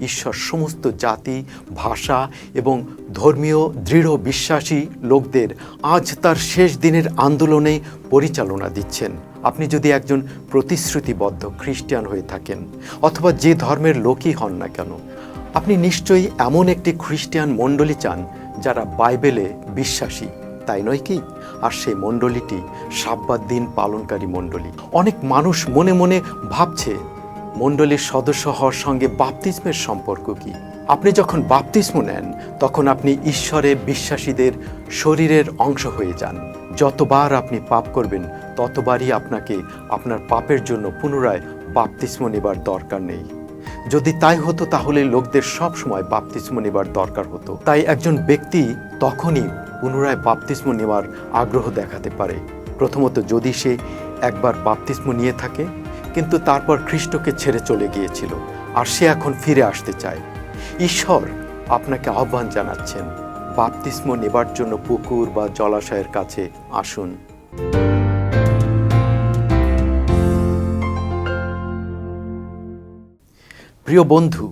ঈশ্বর সমস্ত জাতি, ভাষা এবং ধর্মীয় দৃঢ় বিশ্বাসী লোকদের আজ তার শেষ দিনের আন্দোলনে পরিচালনা দিচ্ছেন। আপনি যদি একজন প্রতিশ্রুতিবদ্ধ খ্রিস্টান হয়ে থাকেন অথবা যে ধর্মের লোকই হন না কেন, আপনি নিশ্চয়ই এমন একটি খ্রিস্টান মণ্ডলী চান যারা বাইবেলে বিশ্বাসী। তাই নয় কি? আর সেই মণ্ডলীটি সাব্বাত দিন পালনকারী মণ্ডলী। অনেক মানুষ মনে মনে ভাবছে মণ্ডলীর সদস্য হওয়ার সঙ্গে বাপতিস্মের সম্পর্ক কি? আপনি যখন বাপতিস্ম নেন, তখন আপনি ঈশ্বরে বিশ্বাসীদের শরীরের অংশ হয়ে যান। যতবার আপনি পাপ করবেন, ততবারই আপনাকে আপনার পাপের জন্য পুনরায় বাপতিস্ম নেবার দরকার নেই। যদি তাই হতো, তাহলে লোকদের সব সময় বাপতিস্ম নেবার দরকার হতো। তাই একজন ব্যক্তি তখনই পুনরায় বাপতিস্ম নেওয়ার আগ্রহ দেখাতে পারে। প্রথমত, যদি সে একবার বাপতিস্ম নিয়ে থাকে কিন্তু তারপর খ্রিস্টকে ছেড়ে চলে গিয়েছিল, আর সে এখন ফিরে আসতে চায়। ঈশ্বর আপনাকে আহ্বান জানাচ্ছেন, বাপতিস্ম নেবার জন্য পুকুর বা জলাশয়ের কাছে আসুন। প্রিয় বন্ধু,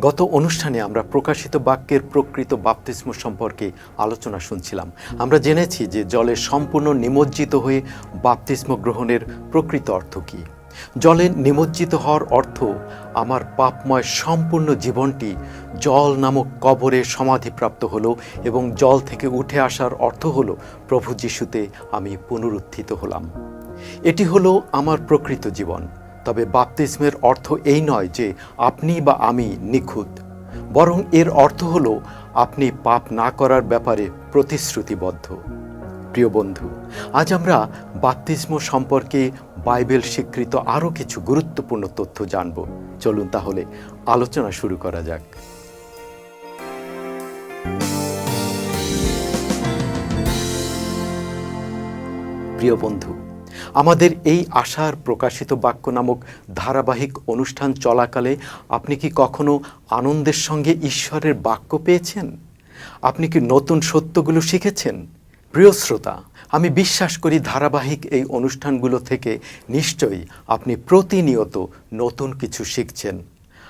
গত অনুষ্ঠানে আমরা প্রকাশিত বাক্যের প্রকৃত বাপতিস্ম সম্পর্কে আলোচনা শুনছিলাম। আমরা জেনেছি যে জলে সম্পূর্ণ নিমজ্জিত হয়ে বাপতিস্ম গ্রহণের প্রকৃত অর্থ কী। জলে নিমজ্জিত হওয়ার অর্থ আমার পাপময় সম্পূর্ণ জীবনটি জল নামক কবরে সমাধিপ্রাপ্ত হলো এবং জল থেকে উঠে আসার অর্থ হলো প্রভু যিশুতে আমি পুনরুত্থিত হলাম। এটি হলো আমার প্রকৃত জীবন। তবে বাপতিস্মের অর্থ এই নয় যে আপনি বা আমি নিখুঁত। বরং এর অর্থ হলো আপনি পাপ না করার ব্যাপারে প্রতিশ্রুতিবদ্ধ। প্রিয় বন্ধু, আজ আমরা বাপতিস্ম সম্পর্কে বাইবেল স্বীকৃত আরও কিছু গুরুত্বপূর্ণ তথ্য জানব। চলুন তাহলে আলোচনা শুরু করা যাক। প্রিয় বন্ধু, আমাদের এই আশার প্রকাশিত বাক্য নামক ধারাবাহিক অনুষ্ঠান চলাকালে আপনি কি কখনো আনন্দের সঙ্গে ঈশ্বরের বাক্য পেয়েছেন? আপনি কি নতুন সত্যগুলো শিখেছেন? প্রিয় শ্রোতা, আমি বিশ্বাস করি ধারাবাহিক এই অনুষ্ঠানগুলো থেকে নিশ্চয়ই আপনি প্রতিনিয়ত নতুন কিছু শিখছেন।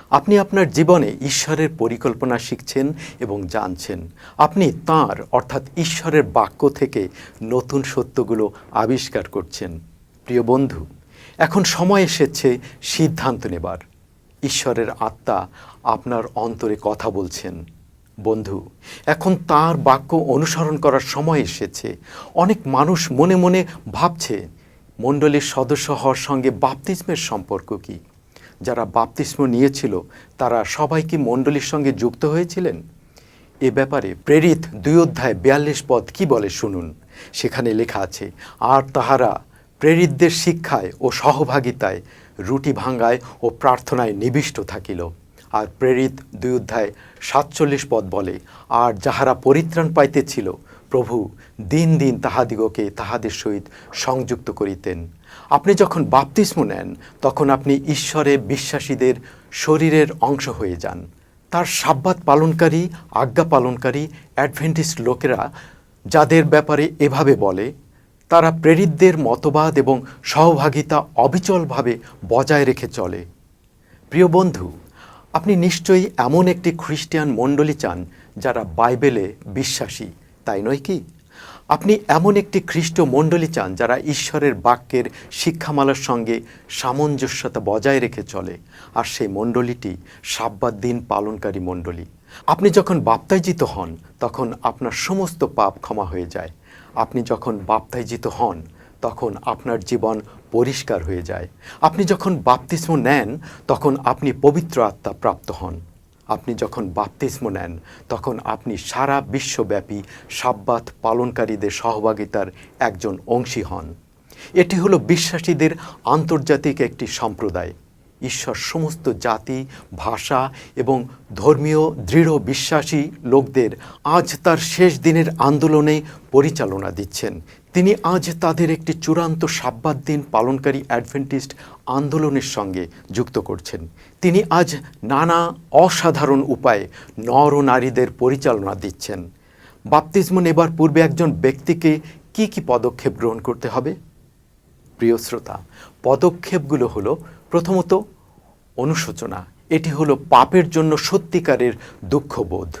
আপনি আপনার জীবনে ঈশ্বরের পরিকল্পনা শিখছেন এবং জানছেন। আপনি তার, অর্থাৎ ঈশ্বরের বাক্য থেকে নতুন সত্যগুলো আবিষ্কার করছেন। প্রিয় বন্ধু, এখন সময় এসেছে সিদ্ধান্ত নেবার। ঈশ্বরের আত্মা আপনার অন্তরে কথা বলছেন। বন্ধু, এখন তার বাক্য অনুসরণ করার সময় এসেছে। অনেক মানুষ মনে মনে ভাবছে, মণ্ডলীর সদস্য হওয়ার সঙ্গে বাপতিস্মের সম্পর্ক কি? যারা বাপতিস্ম নিয়েছিল, তারা সবাই কি মণ্ডলীর সঙ্গে যুক্ত হয়েছিলেন? এ ব্যাপারে প্রেরিত দুই অধ্যায় বিয়াল্লিশ পদ কি বলে শুনুন। সেখানে লেখা আছে, আর তাহারা প্রেরিতদের শিক্ষায় ও সহভাগিতায় রুটি ভাঙ্গায় ও প্রার্থনায় নিবিষ্ট থাকিল। আর প্রেরিত দুই অধ্যায় সাতচল্লিশ পদ বলে, আর যাহারা পরিত্রাণ পাইতেছিল, প্রভু দিন দিন তাহাদিগকে তাহাদের সহিত সংযুক্ত করিতেন। আপনি যখন বাপতিস্ম নেন, তখন আপনি ঈশ্বরে বিশ্বাসীদের শরীরের অংশ হয়ে যান। তার সাব্বাত পালনকারী, আজ্ঞা পালনকারী, অ্যাডভেন্টিস্ট লোকেরা যাদের ব্যাপারে এভাবে বলে, তারা প্রেরিতদের মতবাদ এবং সহভাগিতা অবিচলভাবে বজায় রেখে চলে। প্রিয় বন্ধু আপনি নিশ্চয়ই এমন একটি খ্রিস্টান মণ্ডলী চান যারা বাইবেলে বিশ্বাসী, তাই নয় কি? আপনি এমন একটি খ্রিস্ট মণ্ডলী চান যারা ঈশ্বরের বাক্যের শিক্ষামালার সঙ্গে সামঞ্জস্যতা বজায় রেখে চলে, আর সেই মণ্ডলীটি সাব্বাত দিন পালনকারী মণ্ডলী। আপনি যখন বাপ্তাইজিত হন, তখন আপনার সমস্ত পাপ ক্ষমা হয়ে যায়। আপনি যখন বাপ্তাইজিত হন তখন আপনার জীবন পরিষ্কার হয়ে যায়। আপনি যখন বাপতিস্ম নেন, তখন আপনি পবিত্র আত্মা প্রাপ্ত হন। আপনি যখন বাপতিস্ম নেন, তখন আপনি সারা বিশ্বব্যাপী সাব্বাত পালনকারীদের সহভাগিতার একজন অংশী হন। এটি হলো বিশ্বাসীদের আন্তর্জাতিক একটি সম্প্রদায়। ঈশ্বর সমস্ত জাতি, ভাষা এবং ধর্মীয় দৃঢ় বিশ্বাসী লোকদের আজ তার শেষ দিনের আন্দোলনে পরিচালনা দিচ্ছেন। তিনি আজ তাদের একটি চূড়ান্ত সাব্বাত দিন পালনকারী অ্যাডভেন্টিস্ট আন্দোলনের সঙ্গে যুক্ত করছেন। তিনি আজ নানা অসাধারণ উপায়ে নর নারীদের পরিচালনা দিচ্ছেন। বাপতিস্ম নেবার পূর্বে একজন ব্যক্তিকে কি কি পদক্ষেপ গ্রহণ করতে হবে? প্রিয় শ্রোতা, পদক্ষেপগুলো হলো প্রথমত অনুশোচনা। এটি হলো পাপের জন্য সত্যিকারের দুঃখবোধ।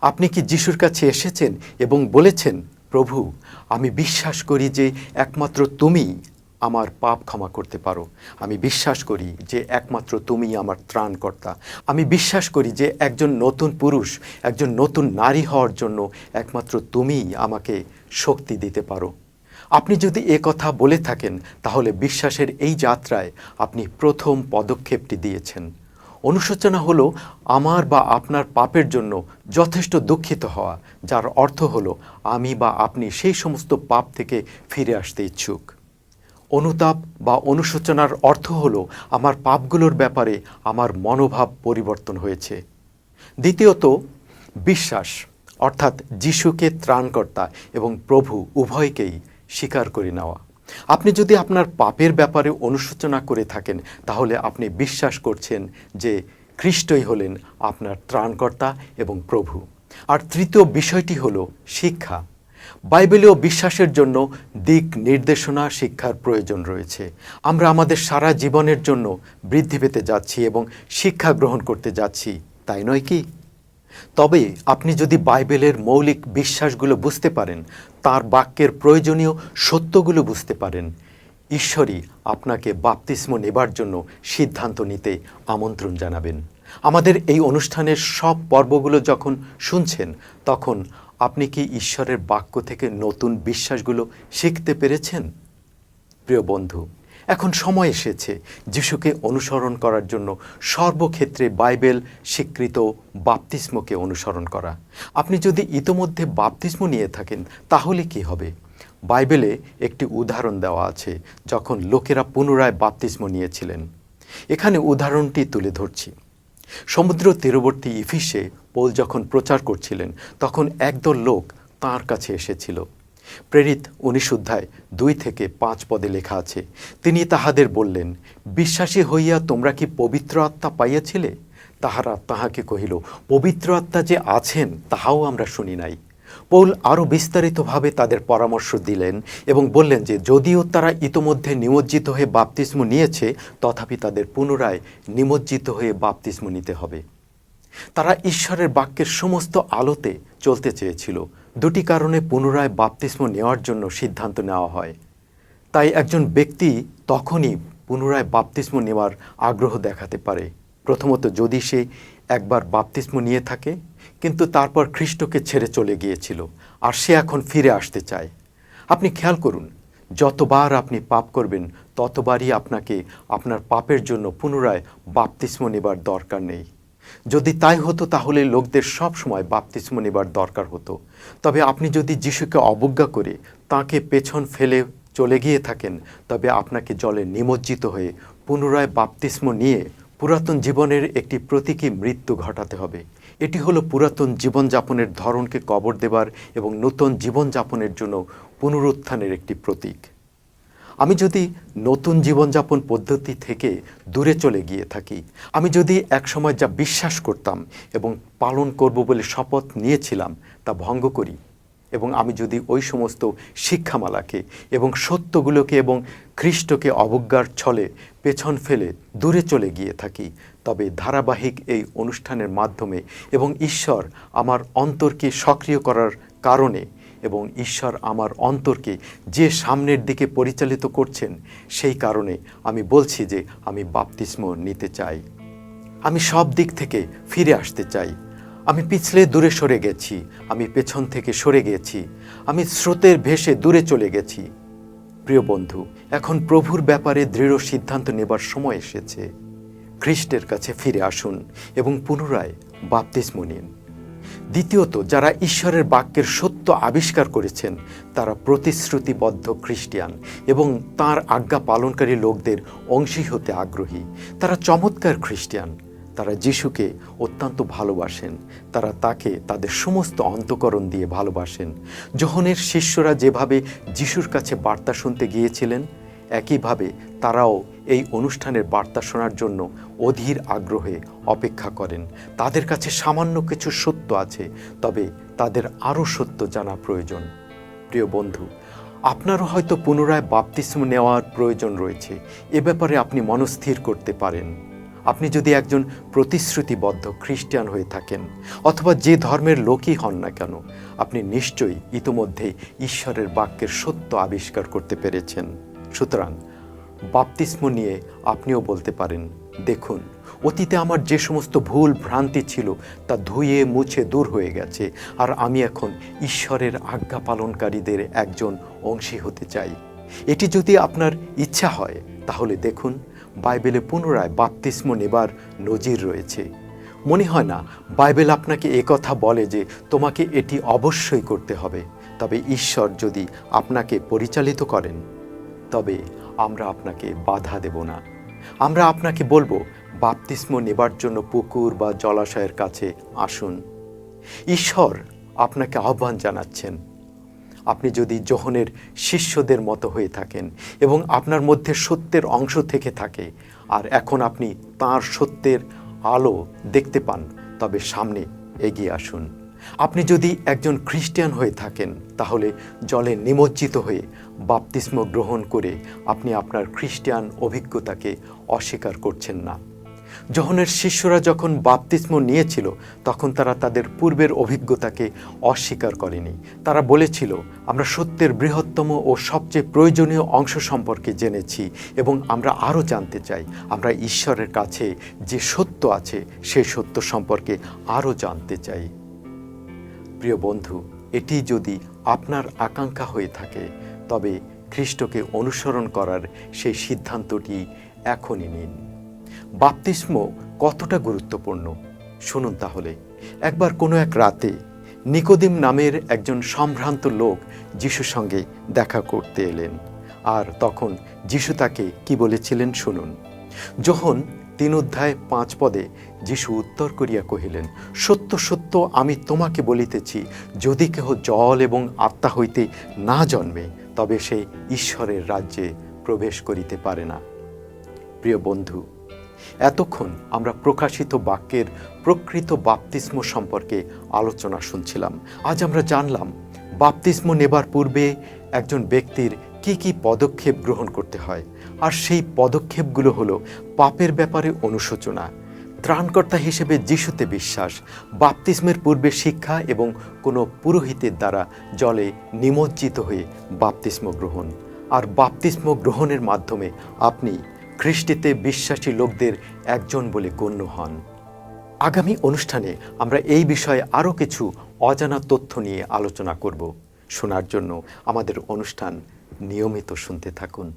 আপনি কি যিশুর কাছে এসেছেন এবং বলেছেন প্রভু, আমি বিশ্বাস করি যে একমাত্র তুমি আমার পাপ ক্ষমা করতে পারো। আমি বিশ্বাস করি যে একমাত্র তুমি আমার ত্রাণকর্তা। আমি বিশ্বাস করি যে একজন নতুন পুরুষ, একজন নতুন নারী হওয়ার জন্য একমাত্র তুমিই আমাকে শক্তি দিতে পারো। আপনি যদি এ কথা বলে থাকেন, তাহলে বিশ্বাসের এই যাত্রায় আপনি প্রথম পদক্ষেপটি দিয়েছেন। অনুশোচনা হলো আমার বা আপনার পাপের জন্য যথেষ্ট দুঃখিত হওয়া, যার অর্থ হলো আমি বা আপনি সেই সমস্ত পাপ থেকে ফিরে আসতে ইচ্ছুক। অনুতাপ বা অনুশোচনার অর্থ হলো আমার পাপগুলোর ব্যাপারে আমার মনোভাব পরিবর্তন হয়েছে। দ্বিতীয়ত, বিশ্বাস, অর্থাৎ যিশুকে ত্রাণকর্তা এবং প্রভু উভয়কেই স্বীকার করে নেওয়া। আপনি যদি আপনার পাপের ব্যাপারে অনুশোচনা করে থাকেন, তাহলে আপনি বিশ্বাস করছেন যে খ্রিস্টই হলেন আপনার ত্রাণকর্তা এবং প্রভু। আর তৃতীয় বিষয়টি হল শিক্ষা। বাইবেলীয় বিশ্বাসের জন্য দিক নির্দেশনা শিক্ষার প্রয়োজন রয়েছে। আমরা আমাদের সারা জীবনের জন্য বৃদ্ধি পেতে যাচ্ছি এবং শিক্ষা গ্রহণ করতে যাচ্ছি, তাই নয় কি? তবে আপনি যদি বাইবেলের মৌলিক বিশ্বাসগুলো বুঝতে পারেন, তার বাক্যের প্রয়োজনীয় সত্যগুলো বুঝতে পারেন, ঈশ্বরই আপনাকে বাপতিস্ম নেবার জন্য সিদ্ধান্ত নিতে আমন্ত্রণ জানাবেন। আমাদের এই অনুষ্ঠানের সব পর্বগুলো যখন শুনছেন, তখন আপনি কি ঈশ্বরের বাক্য থেকে নতুন বিশ্বাসগুলো শিখতে পেরেছেন? প্রিয় বন্ধু এখন সময় এসেছে যিশুকে অনুসরণ করার জন্য সর্বক্ষেত্রে বাইবেল স্বীকৃত বাপতিস্মকে অনুসরণ করা। আপনি যদি ইতোমধ্যে বাপতিস্ম নিয়ে থাকেন, তাহলে কি হবে? বাইবেলে একটি উদাহরণ দেওয়া আছে যখন লোকেরা পুনরায় বাপতিস্ম নিয়েছিলেন। এখানে উদাহরণটি তুলে ধরছি। সমুদ্র তীরবর্তী ইফিসে পোল যখন প্রচার করছিলেন, তখন একদল লোক তাঁর কাছে এসেছিল। প্রেরিত উনিশ অধ্যায় দুই থেকে পাঁচ পদে লেখা আছে, তিনি তাহাদের বললেন, বিশ্বাসী হইয়া তোমরা কি পবিত্র আত্মা পাইয়াছিলে? তাহারা তাহাকে কহিল, পবিত্র আত্মা যে আছেন, তাহাও আমরা শুনি নাই। পৌল আরও বিস্তারিতভাবে তাদের পরামর্শ দিলেন এবং বললেন যে, যদিও তারা ইতোমধ্যে নিমজ্জিত হয়ে বাপতিস্ম নিয়েছে, তথাপি তাদের পুনরায় নিমজ্জিত হয়ে বাপতিস্ম নিতে হবে। তারা ঈশ্বরের বাক্যের সমস্ত আলোতে চলতে চেয়েছিল। দুটি কারণে পুনরায় বাপতিস্ম নেওয়ার জন্য সিদ্ধান্ত নেওয়া হয়। তাই একজন ব্যক্তি তখনই পুনরায় বাপতিস্ম নেওয়ার আগ্রহ দেখাতে পারে। প্রথমত যদি সে একবার বাপতিস্ম নিয়ে থাকে, কিন্তু তারপর খ্রিস্টকে ছেড়ে চলে গিয়েছিল আর সে এখন ফিরে আসতে চায়। আপনি খেয়াল করুন, যতবার আপনি পাপ করবেন, ততবারই আপনাকে আপনার পাপের জন্য পুনরায় বাপতিস্ম নেবার দরকার নেই। যদি তাই হতো তাহলে লোকদের সব সময় বাপতিস্ম নেবার দরকার হতো। তবে আপনি যদি যিশুকে অবজ্ঞা করে তাকে পেছন ফেলে চলে গিয়ে থাকেন, তবে আপনাকে জলে নিমজ্জিত হয়ে পুনরায় বাপতিস্ম নিয়ে পুরাতন জীবনের একটি প্রতীকী মৃত্যু ঘটাতে হবে। এটি হলো পুরাতন জীবনযাপনের ধরনকে কবর দেবার এবং নতুন জীবনযাপনের জন্য পুনরুত্থানের একটি প্রতীক। আমি যদি নতুন জীবনযাপন পদ্ধতি থেকে দূরে চলে গিয়ে থাকি, আমি যদি একসময় যা বিশ্বাস করতাম এবং পালন করব বলে শপথ নিয়েছিলাম, তা ভঙ্গ করি। এবং আমি যদি ওই সমস্ত শিক্ষামালাকে এবং সত্যগুলোকে এবং খ্রিস্টকে অবজ্ঞার ছলে পেছন ফেলে দূরে চলে গিয়ে থাকি, তবে ধারাবাহিক এই অনুষ্ঠানের মাধ্যমে এবং ঈশ্বর আমার অন্তরকে সক্রিয় করার কারণে এবং ঈশ্বর আমার অন্তরকে যে সামনের দিকে পরিচালিত করছেন, সেই কারণে আমি বলছি যে আমি বাপতিস্ম নিতে চাই। আমি সব দিক থেকে ফিরে আসতে চাই। আমি পিছলে দূরে সরে গেছি, আমি পেছন থেকে সরে গেছি, আমি স্রোতের ভেসে দূরে চলে গেছি। প্রিয় বন্ধু, এখন প্রভুর ব্যাপারে দৃঢ় সিদ্ধান্ত নেবার সময় এসেছে। খ্রিস্টের কাছে ফিরে আসুন এবং পুনরায় বাপতিস্ম নিন। দ্বিতীয়ত, যারা ঈশ্বরের বাক্যের সত্য আবিষ্কার করেছেন, তারা প্রতিশ্রুতিবদ্ধ খ্রিস্টিয়ান এবং তার আজ্ঞা পালনকারী লোকদের অংশী হতে আগ্রহী। তারা চমৎকার খ্রিস্টিয়ান। তারা যিশুকে অত্যন্ত ভালোবাসেন। তারা তাকে তাদের সমস্ত অন্তকরণ দিয়ে ভালোবাসেন। যোহনের শিষ্যরা যেভাবে যিশুর কাছে বার্তা শুনতে গিয়েছিলেন একইভাবে তারাও এই অনুষ্ঠানের বার্তা শোনার জন্য অধীর আগ্রহে অপেক্ষা করেন। তাদের কাছে সামান্য কিছু সত্য আছে, তবে তাদের আরও সত্য জানা প্রয়োজন। প্রিয় বন্ধু, আপনারও হয়তো পুনরায় বাপতিস্ম নেওয়ার প্রয়োজন রয়েছে। এ ব্যাপারে আপনি মনস্থির করতে পারেন। আপনি যদি একজন প্রতিশ্রুতিবদ্ধ খ্রিস্টান হয়ে থাকেন, অথবা যে ধর্মের লোকই হন না কেন, আপনি নিশ্চয়ই ইতোমধ্যে ঈশ্বরের বাক্যের সত্য আবিষ্কার করতে পেরেছেন। সুতরাং বাপতিস্ম নিয়ে আপনিও বলতে পারেন, দেখুন, অতীতে আমার যে সমস্ত ভুল ভ্রান্তি ছিল তা ধুয়ে মুছে দূর হয়ে গেছে, আর আমি এখন ঈশ্বরের আজ্ঞা পালনকারীদের একজন অংশী হতে চাই। এটি যদি আপনার ইচ্ছা হয়, তাহলে দেখুন, বাইবেলে পুনরায় বাপতিস্ম নেবার নজির রয়েছে। মনে হয় না, বাইবেল আপনাকে একথা বলে যে তোমাকে এটি অবশ্যই করতে হবে। তবে ঈশ্বর যদি আপনাকে পরিচালিত করেন তবে আমরা আপনাকে বাধা দেব না। আমরা আপনাকে বলব, বাপতিস্ম নেবার জন্য পুকুর বা জলাশয়ের কাছে আসুন। ঈশ্বর আপনাকে আহ্বান জানাচ্ছেন। আপনি যদি যোহনের শিষ্যদের মতো হয়ে থাকেন এবং আপনার মধ্যে সত্যের অংশ থেকে থাকে, আর এখন আপনি তার সত্যের আলো দেখতে পান, তবে সামনে এগিয়ে আসুন। আপনি যদি একজন খ্রিস্টান হয়ে থাকেন, তাহলে জলে নিমজ্জিত হয়ে বাপতিস্ম গ্রহণ করে আপনি আপনার খ্রিস্টান অভিজ্ঞতাকে অস্বীকার করছেন না। যহনের শিষ্যরা যখন বাপতিস্ম নিয়েছিল, তখন তারা তাদের পূর্বের অভিজ্ঞতাকে অস্বীকার করেনি। তারা বলেছিল, আমরা সত্যের বৃহত্তম ও সবচেয়ে প্রয়োজনীয় অংশ সম্পর্কে জেনেছি এবং আমরা আরও জানতে চাই। আমরা ঈশ্বরের কাছে যে সত্য আছে সেই সত্য সম্পর্কে আরও জানতে চাই। প্রিয় বন্ধু, এটি যদি আপনার আকাঙ্ক্ষা হয়ে থাকে, তবে খ্রিস্টকে অনুসরণ করার সেই সিদ্ধান্তটি এখনই নিন। বাপতিস্ম কতটা গুরুত্বপূর্ণ? শুনুন তাহলে। একবার কোনো এক রাতে নিকোদিম নামের একজন সম্ভ্রান্ত লোক যিশুর সঙ্গে দেখা করতে এলেন। আর তখন যিশু তাকে কি বলেছিলেন শুনুন। যখন তিন অধ্যায় পাঁচ পদে যিশু উত্তর করিয়া কহিলেন, সত্য সত্য, আমি তোমাকে বলিতেছি, যদি কেহ জল এবং আত্মা হইতে না জন্মে, তবে সে ঈশ্বরের রাজ্যে প্রবেশ করিতে পারে না। প্রিয় বন্ধু, এতক্ষণ আমরা প্রকাশিত বাক্যের প্রকৃত বাপতিস্ম সম্পর্কে আলোচনা শুনছিলাম। আজ আমরা জানলাম, বাপতিস্ম নেবার পূর্বে একজন ব্যক্তির কি কি পদক্ষেপ গ্রহণ করতে হয়? আর সেই পদক্ষেপগুলো হলো পাপের ব্যাপারে অনুশোচনা, ত্রাণকর্তা হিসেবে যিশুতে বিশ্বাস, বাপতিস্মের পূর্বে শিক্ষা এবং কোনো পুরোহিতের দ্বারা জলে নিমজ্জিত হয়ে বাপতিস্ম গ্রহণ। আর বাপতিস্ম গ্রহণের মাধ্যমে আপনি খ্রিস্টিতে বিশ্বাসী লোকদের একজন বলে গণ্য হন। আগামী অনুষ্ঠানে আমরা এই বিষয়ে আরও কিছু অজানা তথ্য নিয়ে আলোচনা করব। শোনার জন্য আমাদের অনুষ্ঠান নিয়মিত শুনতে থাকুন।